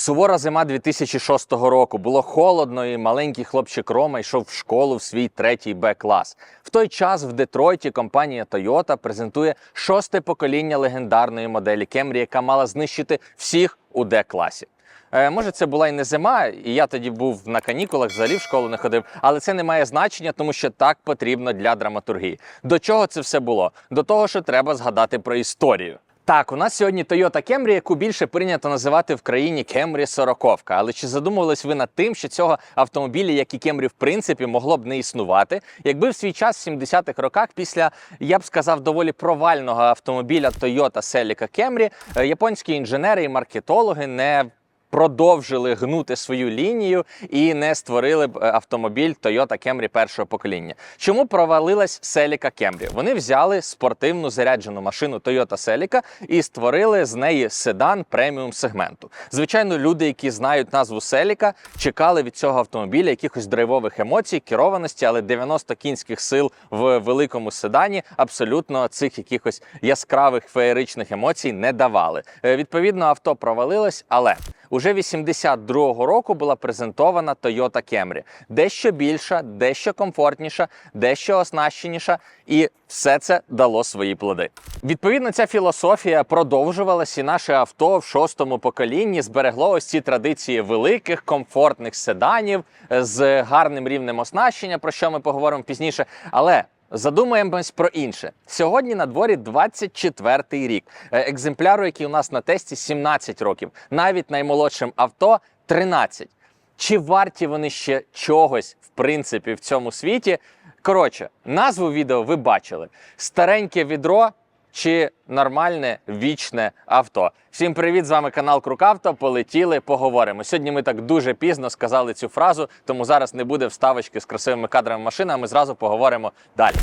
Сувора зима 2006 року. Було холодно, і маленький хлопчик Рома йшов в школу в свій третій Б-клас. В той час в Детройті компанія Toyota презентує шосте покоління легендарної моделі Camry, яка мала знищити всіх у Д-класі. Е, може, це була і не зима, і я тоді був на канікулах, взагалі в школу не ходив. Але це не має значення, тому що так потрібно для драматургії. До чого це все було? До того, що треба згадати про історію. Так, у нас сьогодні Toyota Camry, яку більше прийнято називати в країні Camry 40 Але чи задумувались ви над тим, що цього автомобіля, як і Camry, в принципі, могло б не існувати, якби в свій час в 70-х роках, після я б сказав, доволі провального автомобіля Toyota Celica Camry, е, японські інженери і маркетологи не продовжили гнути свою лінію і не створили б е, автомобіль Toyota Camry першого покоління. Чому провалилась Celica Camry? Вони взяли спортивну заряджену машину Toyota Celica і створили з неї седан преміум сегменту. Звичайно, люди, які знають назву Celica, чекали від цього автомобіля якихось драйвових емоцій, керованості, але 90 кінських сил в великому седані абсолютно цих якихось яскравих феєричних емоцій не давали. Е, Відповідно, авто провалилось, але Уже 82-го року була презентована Toyota Camry. Дещо більша, дещо комфортніша, дещо оснащеніша, і все це дало свої плоди. Відповідно, ця філософія продовжувалась, і наше авто в шостому поколінні зберегло ось ці традиції великих комфортних седанів з гарним рівнем оснащення, про що ми поговоримо пізніше. Але Задумаємось про інше. Сьогодні на дворі 24-й рік. Е, Екземпляру, який у нас на тесті 17 років, навіть наймолодшим авто 13. Чи варті вони ще чогось, в принципі, в цьому світі? Коротше, назву відео ви бачили: стареньке відро чи нормальне вічне авто. Всім привіт! З вами канал Крукавто. Полетіли, поговоримо. Сьогодні ми так дуже пізно сказали цю фразу, тому зараз не буде вставочки з красивими кадрами машини, а ми зразу поговоримо далі.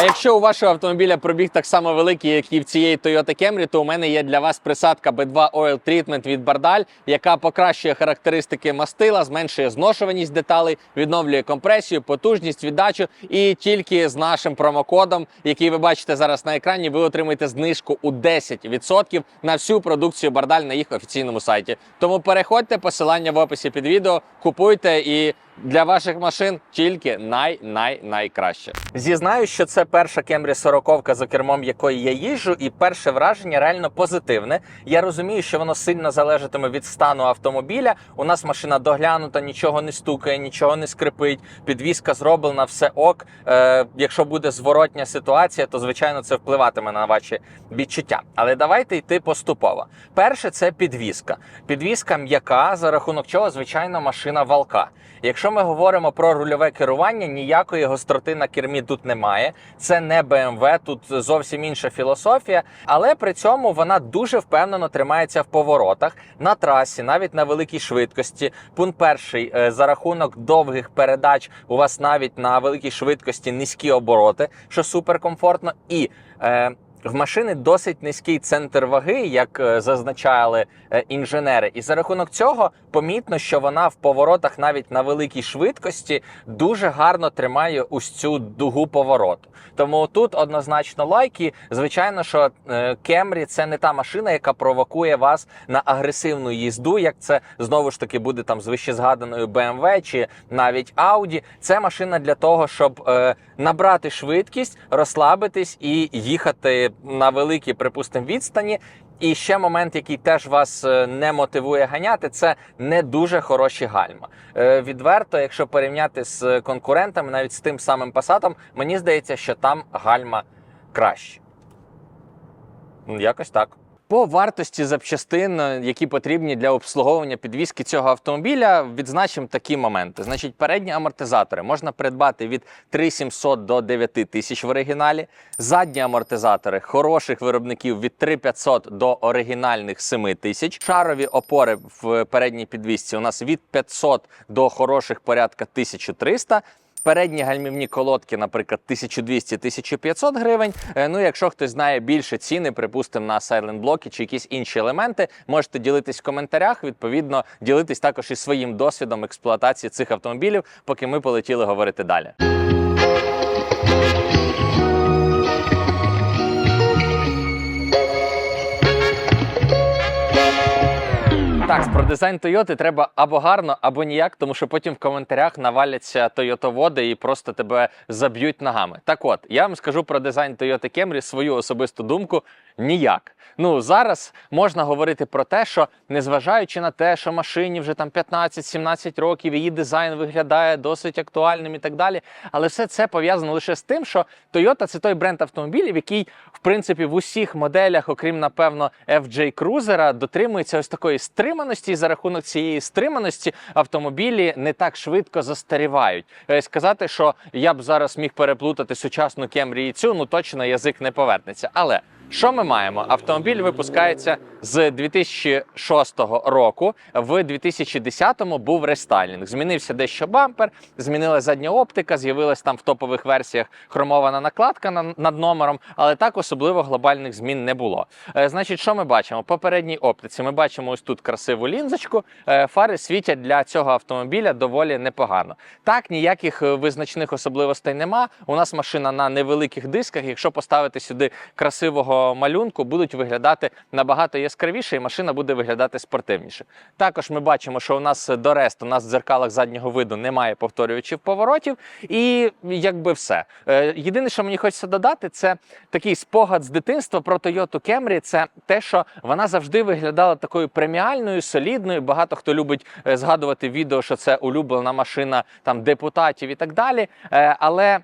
А якщо у вашого автомобіля пробіг так само великий, як і в цієї Toyota Camry, то у мене є для вас присадка B2 Oil Treatment від Bardal, яка покращує характеристики мастила, зменшує зношуваність деталей, відновлює компресію, потужність, віддачу. І тільки з нашим промокодом, який ви бачите зараз на екрані, ви отримаєте знижку у 10% на всю продукцію Bardal на їх офіційному сайті. Тому переходьте, посилання в описі під відео, купуйте і. Для ваших машин тільки най-най найкраще. Зізнаю, що це перша Camry 40 за кермом якої я їжджу, і перше враження реально позитивне. Я розумію, що воно сильно залежатиме від стану автомобіля. У нас машина доглянута, нічого не стукає, нічого не скрипить. Підвізка зроблена, все ок. Е, якщо буде зворотня ситуація, то звичайно це впливатиме на ваші відчуття. Але давайте йти поступово. Перше, це підвізка. Підвізка м'яка, за рахунок чого, звичайно, машина валка. Якщо ми говоримо про рульове керування, ніякої гостроти на кермі тут немає. Це не BMW, тут зовсім інша філософія, але при цьому вона дуже впевнено тримається в поворотах на трасі, навіть на великій швидкості. Пункт перший е, за рахунок довгих передач у вас навіть на великій швидкості низькі обороти, що суперкомфортно. І е, в машини досить низький центр ваги, як е, зазначали е, інженери, і за рахунок цього помітно, що вона в поворотах навіть на великій швидкості дуже гарно тримає ось цю дугу повороту. Тому тут однозначно лайки. Звичайно, що е, Camry – це не та машина, яка провокує вас на агресивну їзду, як це знову ж таки буде там з вищезгаданою BMW чи навіть Audi. Це машина для того, щоб набрати швидкість, розслабитись і їхати на великій, припустимо, відстані. І ще момент, який теж вас е, не мотивує ганяти, це не дуже хороші гальма. Е, Відверто, якщо порівняти з конкурентами, навіть з тим самим Passat, мені здається, що там гальма краще. Якось так. По вартості запчастин, е, які потрібні для обслуговування підвізки цього автомобіля, відзначимо такі моменти. Значить, передні амортизатори можна придбати від 3700 до 9000 в оригіналі. Задні амортизатори хороших виробників від 3500 до оригінальних 7000. Шарові опори в передній підвізці у нас від 500 до хороших порядка 1300. Передні гальмівні колодки, наприклад, 1200-1500 гривень. Е, Ну, якщо хтось знає більше ціни, припустимо, на Silent блоки чи якісь інші елементи, можете ділитись в коментарях. Відповідно, ділитись також і своїм досвідом експлуатації цих автомобілів, поки ми полетіли говорити далі. Так, про дизайн Тойоти треба або гарно, або ніяк, тому що потім в коментарях наваляться тойотоводи і просто тебе заб'ють ногами. Так от, я вам скажу про дизайн Тойоти Camry свою особисту думку ніяк. Ну зараз можна говорити про те, що незважаючи на те, що машині вже там 15-17 років, її дизайн виглядає досить актуальним і так далі. Але все це пов'язано лише з тим, що Toyota це той бренд автомобілів, який в принципі в усіх моделях, окрім напевно FJ Cruiser, дотримується ось такої стриманості. І за рахунок цієї стриманості автомобілі не так швидко застарівають. Е, Сказати, що я б зараз міг переплутати сучасну Camry і цю, ну точно язик не повернеться. Але що ми маємо? Автомобіль випускається з 2006 року. В 2010-му був рестайлінг. Змінився дещо бампер, змінилася задня оптика, з'явилась там в топових версіях хромована накладка над номером, але так особливо глобальних змін не було. Е, Значить, що ми бачимо? По передній оптиці ми бачимо ось тут красиву лінзочку. Е, Фари світять для цього автомобіля доволі непогано. Так, ніяких е, визначних особливостей нема. У нас машина на невеликих дисках. Якщо поставити сюди красивого малюнку, будуть виглядати набагато яскравіше, і машина буде виглядати спортивніше. Також ми бачимо, що у нас до рест, у нас в дзеркалах заднього виду немає повторювачів поворотів, і якби все. Е, Єдине, що мені хочеться додати, це такий спогад з дитинства про Toyota Camry. Це те, що вона завжди виглядала такою преміальною, солідною. Багато хто любить е, згадувати відео, що це улюблена машина там депутатів і так далі. Е, Але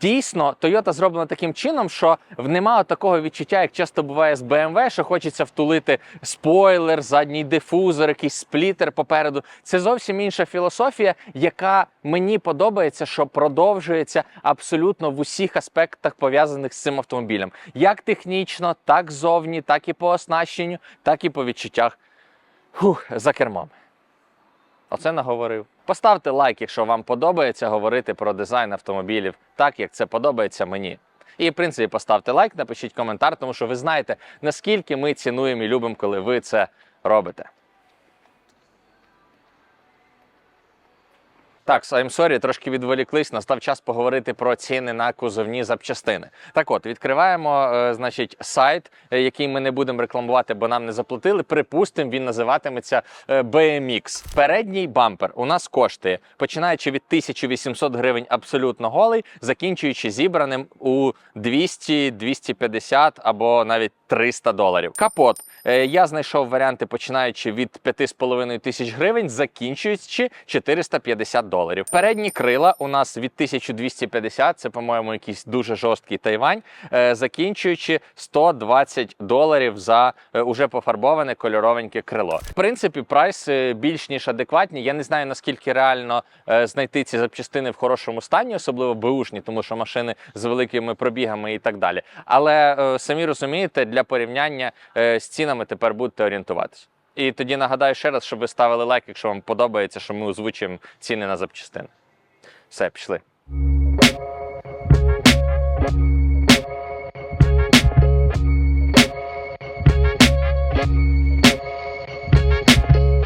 Дійсно, Toyota зроблена таким чином, що в- нема такого відчуття, як часто буває з BMW, що хочеться втулити спойлер, задній дифузор, якийсь сплітер попереду. Це зовсім інша філософія, яка мені подобається, що продовжується абсолютно в усіх аспектах пов'язаних з цим автомобілем, як технічно, так зовні, так і по оснащенню, так і по відчуттях Фух, за кермом. Оце наговорив. Поставте лайк, якщо вам подобається говорити про дизайн автомобілів, так як це подобається мені. І, в принципі, поставте лайк, напишіть коментар, тому що ви знаєте, наскільки ми цінуємо і любимо, коли ви це робите. Так, I'm sorry, трошки відволіклись. Настав час поговорити про ціни на кузовні запчастини. Так от, відкриваємо е, значить, сайт, е, який ми не будемо рекламувати, бо нам не заплатили. Припустимо, він називатиметься е, BMX. Передній бампер у нас коштує, починаючи від 1800 гривень абсолютно голий, закінчуючи зібраним у 200, 250 або навіть 300 доларів. Капот. Е, Я знайшов варіанти, починаючи від 5,5 тисяч гривень, закінчуючи 450 доларів. Передні крила у нас від 1250, це, по-моєму, якийсь дуже жорсткий Тайвань, е, закінчуючи 120 доларів за е, уже пофарбоване кольоровеньке крило. В принципі, прайс більш ніж адекватні. Я не знаю наскільки реально знайти ці запчастини в хорошому стані, особливо беушні, тому що машини з великими пробігами і так далі. Але самі розумієте, для порівняння е, з цінами тепер будете орієнтуватися. І тоді нагадаю ще раз, щоб ви ставили лайк, якщо вам подобається, що ми озвучуємо ціни на запчастини. Все, пішли.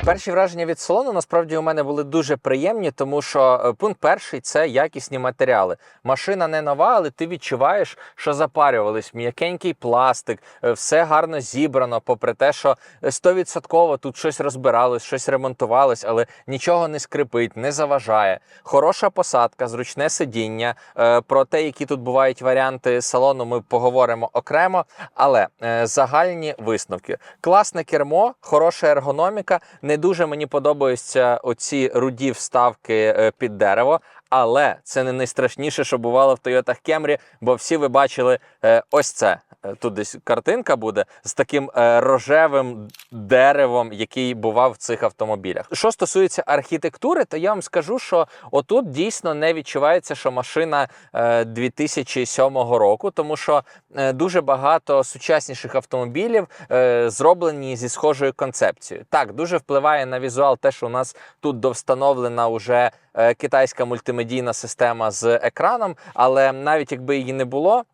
Перші враження від салону насправді у мене були дуже приємні, тому що е, пункт перший це якісні матеріали. Машина не нова, але ти відчуваєш, що запарювались м'якенький пластик, е, все гарно зібрано, попри те, що е, 100% тут щось розбиралось, щось ремонтувалось, але нічого не скрипить, не заважає. Хороша посадка, зручне сидіння. Е, Про те, які тут бувають варіанти салону, ми поговоримо окремо. Але е, загальні висновки: класне кермо, хороша ергономіка. Не дуже мені подобаються оці руді вставки е, під дерево. Але це не найстрашніше, що бувало в Toyota Camry, бо всі ви бачили е, ось це. Е, Тут десь картинка буде з таким е, рожевим деревом, який бував в цих автомобілях. Що стосується архітектури, то я вам скажу, що отут дійсно не відчувається, що машина е, 2007 року, тому що е, дуже багато сучасніших автомобілів е, зроблені зі схожою концепцією. Так, дуже впливає на візуал те, що у нас тут довстановлена уже е, китайська мультимедійна система з екраном, але навіть якби її не було.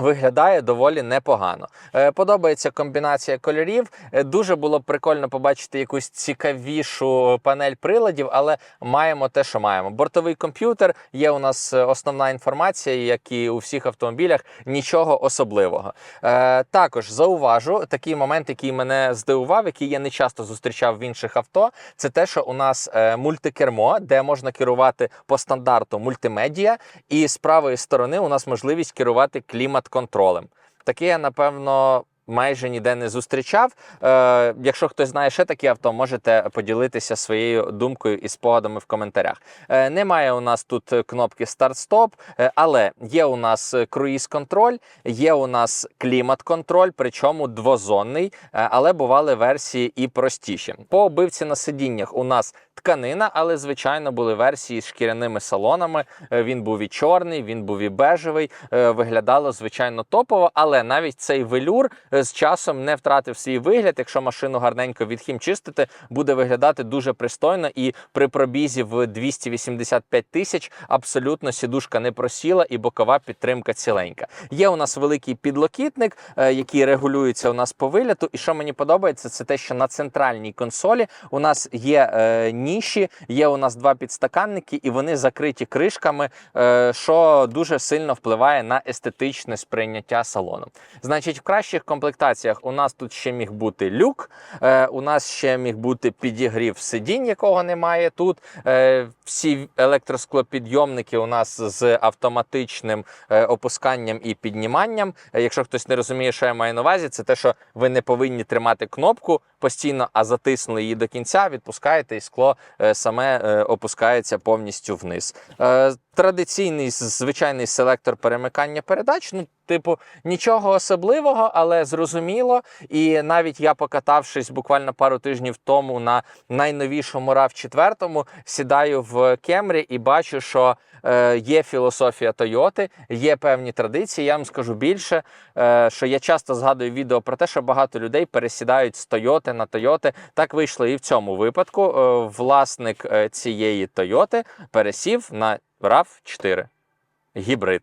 Виглядає доволі непогано. Е, Подобається комбінація кольорів. Е, Дуже було б прикольно побачити якусь цікавішу панель приладів, але маємо те, що маємо. Бортовий комп'ютер є у нас е, основна інформація, як і у всіх автомобілях, нічого особливого. Також зауважу такий момент, який мене здивував, який я не часто зустрічав в інших авто. Це те, що у нас мультикермо, де можна керувати по стандарту мультимедіа, і з правої сторони у нас можливість керувати клімат-контролем. Таке я, напевно. Майже ніде не зустрічав. Е, якщо хтось знає ще такі авто, можете поділитися своєю думкою і спогадами в коментарях. Е, немає у нас тут кнопки старт-стоп, е, але є у нас круїз-контроль, є у нас клімат-контроль, причому двозонний, е, але бували версії і простіші. По обивці на сидіннях у нас тканина, але звичайно були версії з шкіряними салонами. Е, Він був і чорний, він був і бежевий. Е, Виглядало звичайно топово, але навіть цей велюр е, з часом не втратив свій вигляд. Якщо машину гарненько відхімчистити, буде виглядати дуже пристойно. І при пробізі в 285 тисяч абсолютно сідушка не просіла і бокова підтримка ціленька. Є у нас великий підлокітник, який регулюється у нас по виліту. І що мені подобається, це те, що на центральній консолі у нас є е, ніші, є у нас два підстаканники, і вони закриті кришками, е, що дуже сильно впливає на естетичне сприйняття салону. Значить, в кращих комплектаціях у нас тут ще міг бути люк, е, у нас ще міг бути підігрів сидінь, якого немає тут. Е, всі електросклопідйомники у нас з автоматичним опусканням і підніманням. Якщо хтось не розуміє, що я маю на увазі, це те, що ви не повинні тримати кнопку постійно, а затиснули її до кінця, відпускаєте, і скло е, саме е, опускається повністю вниз. Е, Традиційний звичайний селектор перемикання передач. Ну, типу, нічого особливого, але зрозуміло. І навіть я, покатавшись буквально пару тижнів тому на найновішому rav 4 сідаю в Кемрі і бачу, що е, є філософія Тойоти, є певні традиції. Я вам скажу більше, е, що я часто згадую відео про те, що багато людей пересідають з Тойоти на Тойоти. Так вийшло і в цьому випадку. Е, власник е, цієї Тойоти пересів на rav 4 гібрид.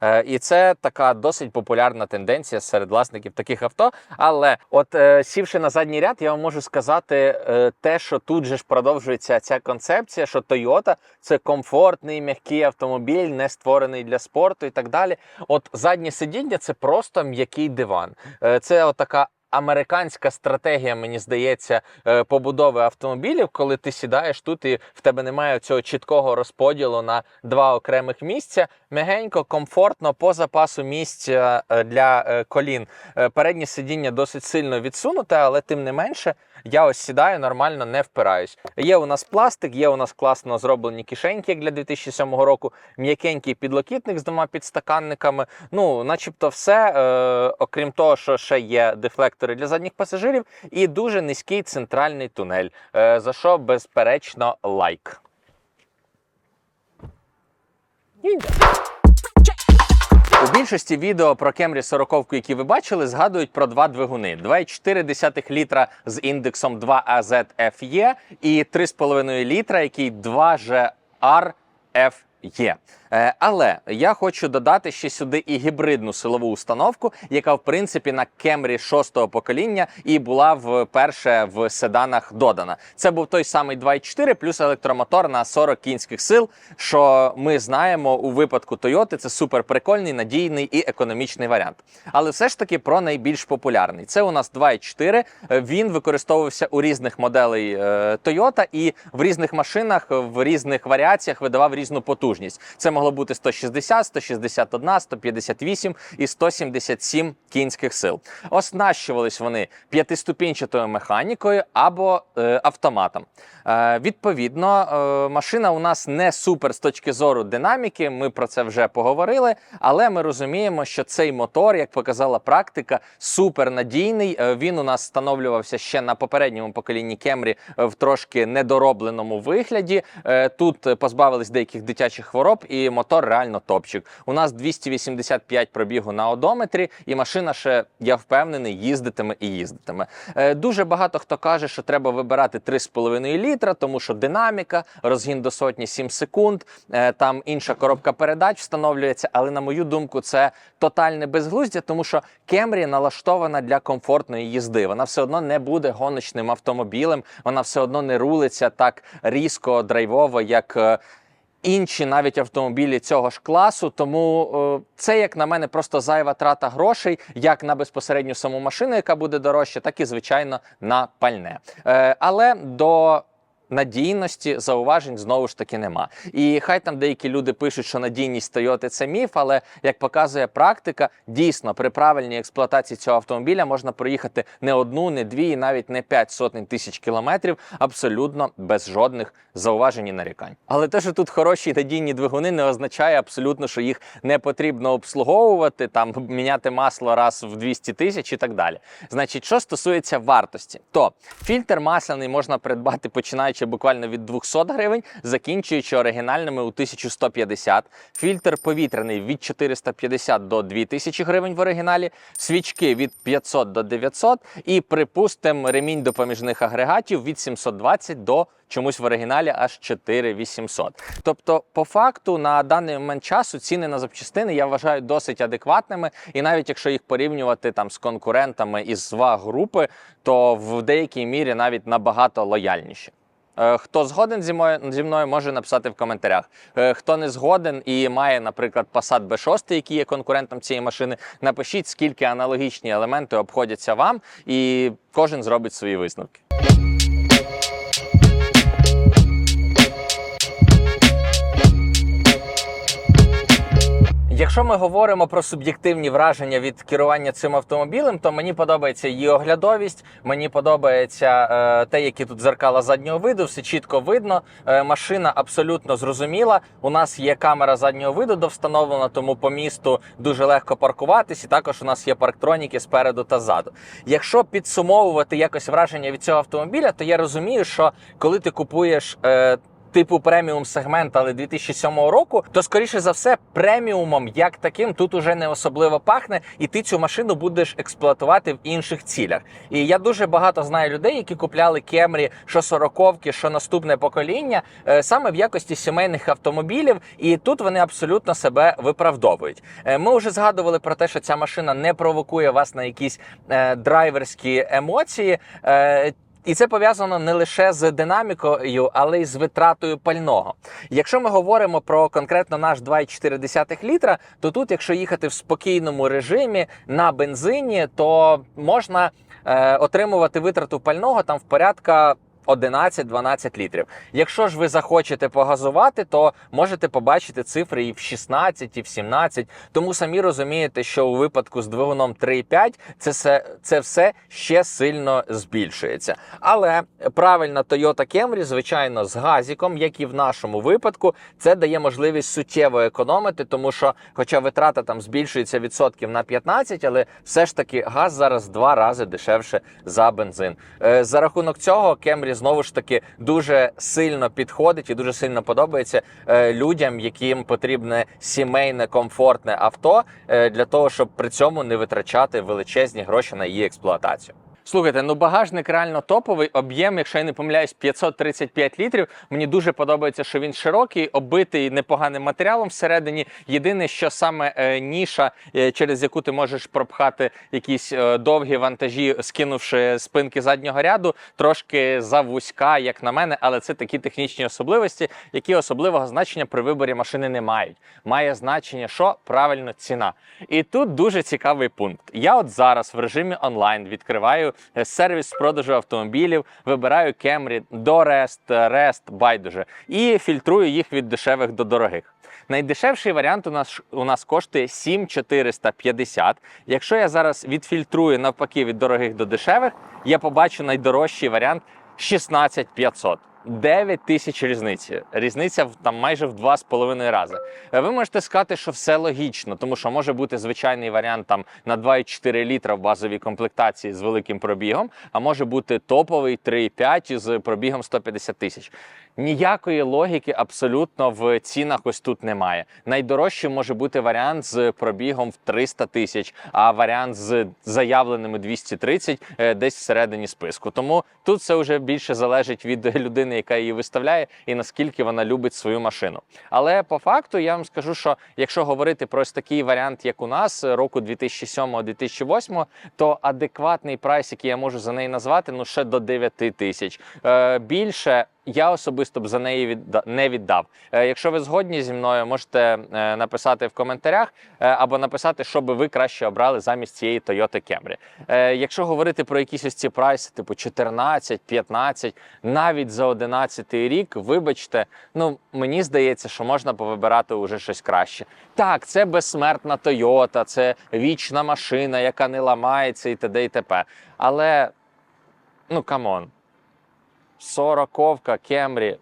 Е, І це така досить популярна тенденція серед власників таких авто. Але от е, сівши на задній ряд, я вам можу сказати е, те, що тут же ж продовжується ця концепція, що Toyota – це комфортний м'який автомобіль, не створений для спорту і так далі. От заднє сидіння це просто м'який диван. Це от така американська стратегія, мені здається, е, побудови автомобілів, коли ти сідаєш тут і в тебе немає цього чіткого розподілу на два окремих місця. Мягенько, комфортно, по запасу місця е, для е, колін. Переднє сидіння досить сильно відсунуте, але тим не менше. Я ось сідаю, нормально не впираюсь. Є у нас пластик, є у нас класно зроблені кишеньки, як для 2007 року, м'якенький підлокітник з двома підстаканниками. Ну, начебто, все. Окрім того, що ще є дефлектори для задніх пасажирів, і дуже низький центральний тунель. Е, за що, безперечно, лайк. У більшості відео про Camry 40, які ви бачили, згадують про два двигуни: 2,4 літра з індексом 2AZFE і 3,5 літра, який 2GRFE. Е, Але я хочу додати ще сюди і гібридну силову установку, яка в принципі на Camry 6 покоління і була вперше в седанах додана. Це був той самий 2.4 плюс електромотор на 40 кінських сил. Що ми знаємо у випадку Toyota, це супер прикольний, надійний і економічний варіант. Але все ж таки про найбільш популярний. Це у нас 2.4. Е, Він використовувався у різних моделей е, Toyota і в різних машинах в різних варіаціях видавав різну потужність. Це могло бути 160, 161, 158 і 177 кінських сил. Оснащувались вони п'ятиступінчатою механікою або е, автоматом. Е, відповідно, е, машина у нас не супер з точки зору динаміки. Ми про це вже поговорили. Але ми розуміємо, що цей мотор, як показала практика, супер надійний. Е, Він у нас встановлювався ще на попередньому поколінні Camry в трошки недоробленому вигляді. Е, Тут позбавились деяких дитячих хвороб і мотор реально топчик. У нас 285 пробігу на одометрі, і машина ще, я впевнений, їздитиме і їздитиме. Е, дуже багато хто каже, що треба вибирати 3,5 літра, тому що динаміка, розгін до сотні 7 секунд, е, там інша коробка передач встановлюється. Але на мою думку, це тотальне безглуздя, тому що Camry налаштована для комфортної їзди. Вона все одно не буде гоночним автомобілем, вона все одно не рулиться так різко, драйвово, як. Інші навіть автомобілі цього ж класу, тому е, це, як на мене, просто зайва трата грошей, як на безпосередню саму машину, яка буде дорожча, так і звичайно на пальне. Е, але до надійності зауважень знову ж таки нема. І хай там деякі люди пишуть, що надійність Toyota – це міф, але як показує практика, дійсно при правильній експлуатації цього автомобіля можна проїхати не одну, не дві, і навіть не п'ять сотень тисяч кілометрів абсолютно без жодних зауважень і нарікань. Але те, що тут хороші надійні двигуни, не означає абсолютно, що їх не потрібно обслуговувати, там міняти масло раз в 200 тисяч і так далі. Значить, що стосується вартості, то фільтр масляний можна придбати починаючи буквально від 200 гривень, закінчуючи оригінальними у 1150. Фільтр повітряний від 450 до 2000 гривень в оригіналі, свічки від 500 до 900 і, припустимо, ремінь допоміжних агрегатів від 720 до чомусь в оригіналі аж 4800. Тобто, по факту, на даний момент часу ціни на запчастини я вважаю досить адекватними, і навіть якщо їх порівнювати там з конкурентами із ВАГ групи, то в деякій мірі навіть набагато лояльніші. Е, Хто згоден зі мною, зі мною, може написати в коментарях. Е, Хто не згоден і має, наприклад, Passat B6, який є конкурентом цієї машини, напишіть, скільки аналогічні елементи обходяться вам, і кожен зробить свої висновки. Якщо ми говоримо про суб'єктивні враження від керування цим автомобілем, то мені подобається її оглядовість, мені подобається е, те, які тут зеркала заднього виду, все чітко видно. Е, машина абсолютно зрозуміла. У нас є камера заднього виду довстановлена, тому по місту дуже легко паркуватись. І також у нас є парктроніки спереду та ззаду. Якщо підсумовувати якось враження від цього автомобіля, то я розумію, що коли ти купуєш. Е, типу преміум сегмент, але 2007 року, то скоріше за все, преміумом як таким тут уже не особливо пахне, і ти цю машину будеш експлуатувати в інших цілях. І я дуже багато знаю людей, які купляли Кемрі, що сороковки, що наступне покоління, е, саме в якості сімейних автомобілів, і тут вони абсолютно себе виправдовують. Е, Ми вже згадували про те, що ця машина не провокує вас на якісь е, драйверські емоції. І це пов'язано не лише з динамікою, але й з витратою пального. Якщо ми говоримо про конкретно наш 2,4 літра, то тут, якщо їхати в спокійному режимі на бензині, то можна е, отримувати витрату пального там в порядка. 11-12 літрів. Якщо ж ви захочете погазувати, то можете побачити цифри і в 16, і в 17. Тому самі розумієте, що у випадку з двигуном 3,5 це все, це все ще сильно збільшується. Але правильна Toyota Camry, звичайно, з газіком, як і в нашому випадку, це дає можливість суттєво економити, тому що, хоча витрата там збільшується відсотків на 15, але все ж таки газ зараз два рази дешевше за бензин. Е, За рахунок цього Camry знову ж таки дуже сильно підходить і дуже сильно подобається е, людям, яким потрібне сімейне комфортне авто е, для того, щоб при цьому не витрачати величезні гроші на її експлуатацію. Слухайте, ну багажник реально топовий. Об'єм, якщо я не помиляюсь, 535 літрів. Мені дуже подобається, що він широкий, оббитий непоганим матеріалом всередині. Єдине, що саме е, ніша, е, через яку ти можеш пропхати якісь е, довгі вантажі, скинувши спинки заднього ряду, трошки завузька, як на мене, але це такі технічні особливості, які особливого значення при виборі машини не мають. Має значення, що правильно ціна. І тут дуже цікавий пункт. Я от зараз в режимі онлайн відкриваю сервіс з продажу автомобілів, вибираю Camry, Дорест, REST, байдуже і фільтрую їх від дешевих до дорогих. Найдешевший варіант у нас у нас коштує 7450. Якщо я зараз відфільтрую навпаки від дорогих до дешевих, я побачу найдорожчий варіант 16500. 9 тисяч різниці. Різниця там майже в 2,5 рази. Е, Ви можете сказати, що все логічно, тому що може бути звичайний варіант там на 2,4 літра в базовій комплектації з великим пробігом, а може бути топовий 3,5 з пробігом 150 тисяч. Ніякої логіки абсолютно в цінах ось тут немає. Найдорожчим може бути варіант з пробігом в 300 тисяч, а варіант з заявленими 230 е, десь всередині списку. Тому тут все вже більше залежить від людини, яка її виставляє, і наскільки вона любить свою машину. Але по факту я вам скажу, що якщо говорити про ось такий варіант, як у нас року 2007-2008, то адекватний прайс, який я можу за неї назвати, ну ще до 9 тисяч. Е, більше я особисто б за неї відда- не віддав. Е, якщо ви згодні зі мною, можете е, написати в коментарях е, або написати, що би ви краще обрали замість цієї Toyota Camry. Якщо говорити про якісь ось ці прайси, типу 14, 15, навіть за 11 рік, вибачте, ну мені здається, що можна повибирати уже щось краще. Так, це безсмертна Toyota, це вічна машина, яка не ламається і т.д. і т.п. Але ну камон. Сороковка, Кемрі.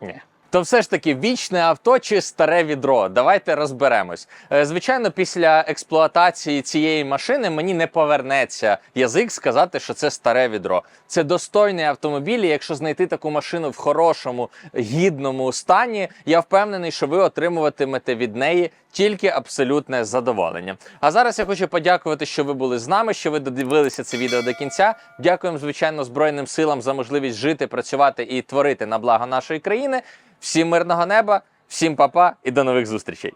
Ні. То все ж таки вічне авто чи старе відро. Давайте розберемось. Е, Звичайно, після експлуатації цієї машини мені не повернеться язик сказати, що це старе відро. Це достойний автомобіль. і Якщо знайти таку машину в хорошому, гідному стані, я впевнений, що ви отримуватимете від неї тільки абсолютне задоволення. А зараз я хочу подякувати, що ви були з нами, що ви додивилися це відео до кінця. Дякуємо, звичайно, Збройним силам за можливість жити, працювати і творити на благо нашої країни. Всім мирного неба, всім папа і до нових зустрічей.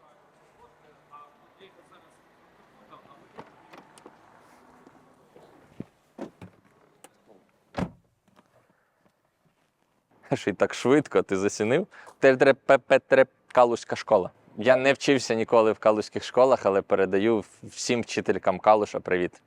Що й так швидко ти засінив? Калузька школа. Я не вчився ніколи в калузьких школах, але передаю всім вчителькам Калуша привіт.